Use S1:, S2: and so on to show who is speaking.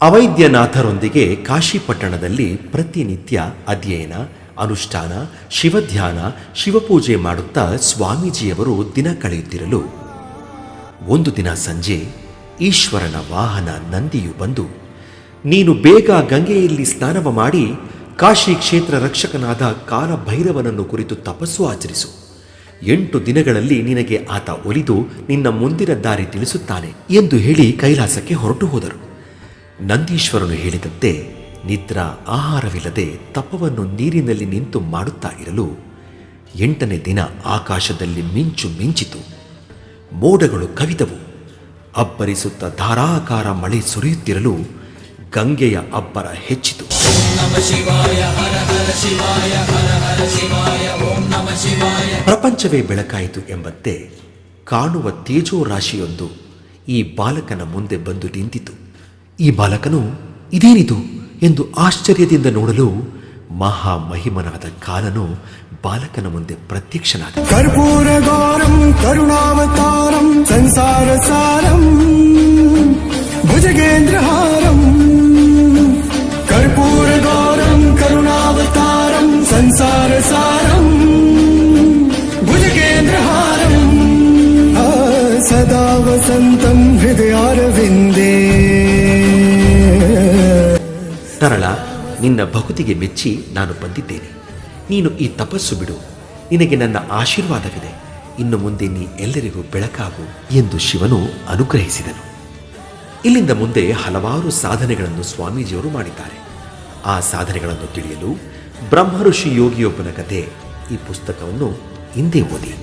S1: ಅವೈದ್ಯನಾಥರೊಂದಿಗೆ ಕಾಶಿಪಟ್ಟಣದಲ್ಲಿ ಪ್ರತಿನಿತ್ಯ ಅಧ್ಯಯನ, ಅನುಷ್ಠಾನ, ಶಿವಧ್ಯಾನ, ಶಿವಪೂಜೆ ಮಾಡುತ್ತಾ ಸ್ವಾಮೀಜಿಯವರು ದಿನ ಕಳೆಯುತ್ತಿರಲು. ಒಂದು ದಿನ ಸಂಜೆ ಈಶ್ವರನ ವಾಹನ ನಂದಿಯು ಬಂದು, ನೀನು ಬೇಗ ಗಂಗೆಯಲ್ಲಿ ಸ್ನಾನವ ಮಾಡಿ ಕಾಶಿ ಕ್ಷೇತ್ರ ರಕ್ಷಕನಾದ ಕಾಲಭೈರವನನ್ನು ಕುರಿತು ತಪಸ್ಸು ಆಚರಿಸು. ಎಂಟು ದಿನಗಳಲ್ಲಿ ನಿನಗೆ ಆತ ಒಲಿದು ನಿನ್ನ ಮುಂದಿನ ದಾರಿ ತಿಳಿಸುತ್ತಾನೆ ಎಂದು ಹೇಳಿ ಕೈಲಾಸಕ್ಕೆ ಹೊರಟು ಹೋದರು. ನಂದೀಶ್ವರನು ಹೇಳಿದಂತೆ ನಿದ್ರಾ ಆಹಾರವಿಲ್ಲದೆ ತಪವನ್ನು ನೀರಿನಲ್ಲಿ ನಿಂತು ಮಾಡುತ್ತಾ ಇರಲು ಎಂಟನೇ ದಿನ ಆಕಾಶದಲ್ಲಿ ಮಿಂಚು ಮಿಂಚಿತು. ಮೋಡಗಳು ಕವಿದವು. ಅಬ್ಬರಿಸುತ್ತ ಧಾರಾಕಾರ ಮಳೆ ಸುರಿಯುತ್ತಿರಲು ಗಂಗೆಯ ಅಬ್ಬರ ಹೆಚ್ಚಿತು. ಪ್ರಪಂಚವೇ ಬೆಳಕಾಯಿತು ಎಂಬಂತೆ ಕಾಣುವ ತೇಜೋ ರಾಶಿಯೊಂದು ಈ ಬಾಲಕನ ಮುಂದೆ ಬಂದು ನಿಂತಿತು. ಈ ಬಾಲಕನು ಇದೇನಿದು ಎಂದು ಆಶ್ಚರ್ಯದಿಂದ ನೋಡಲು ಮಹಾಮಹಿಮನಾದ ಕಾಲನು ಬಾಲಕನ ಮುಂದೆ ಪ್ರತ್ಯಕ್ಷನಾದ.
S2: ಕರ್ಪೂರಗಾರಂ ಕರುಣಾವತಾರಂ, ಸಂಸಾರ ಸಾರಂ ಭುಜಗೇಂದ್ರಹಾರಂ ಕರ್ಪೂರಗಾರಂ ಕರುಣಾವತಾರಂ, ಸಂಸಾರ ಸಾರಂ ಭುಜಗೇಂದ್ರಹಾರಂ ಸದಾ ವಸಂತಂ
S1: ತರಳ ನಿನ್ನ ಭಕುತಿಗೆ ಮೆಚ್ಚಿ ನಾನು ಬಂದಿದ್ದೇನೆ. ನೀನು ಈ ತಪಸ್ಸು ಬಿಡು. ನಿನಗೆ ನನ್ನ ಆಶೀರ್ವಾದವಿದೆ. ಇನ್ನು ಮುಂದೆ ನೀ ಎಲ್ಲರಿಗೂ ಬೆಳಕಾಗು ಎಂದು ಶಿವನು ಅನುಗ್ರಹಿಸಿದನು. ಇಲ್ಲಿಂದ ಮುಂದೆ ಹಲವಾರು ಸಾಧನೆಗಳನ್ನು ಸ್ವಾಮೀಜಿಯವರು ಮಾಡಿದ್ದಾರೆ. ಆ ಸಾಧನೆಗಳನ್ನು ತಿಳಿಯಲು ಬ್ರಹ್ಮಋಷಿ ಯೋಗಿಯೊಬ್ಬನ ಕಥೆ ಈ ಪುಸ್ತಕವನ್ನು ಹಿಂದೆ ಓದಿ.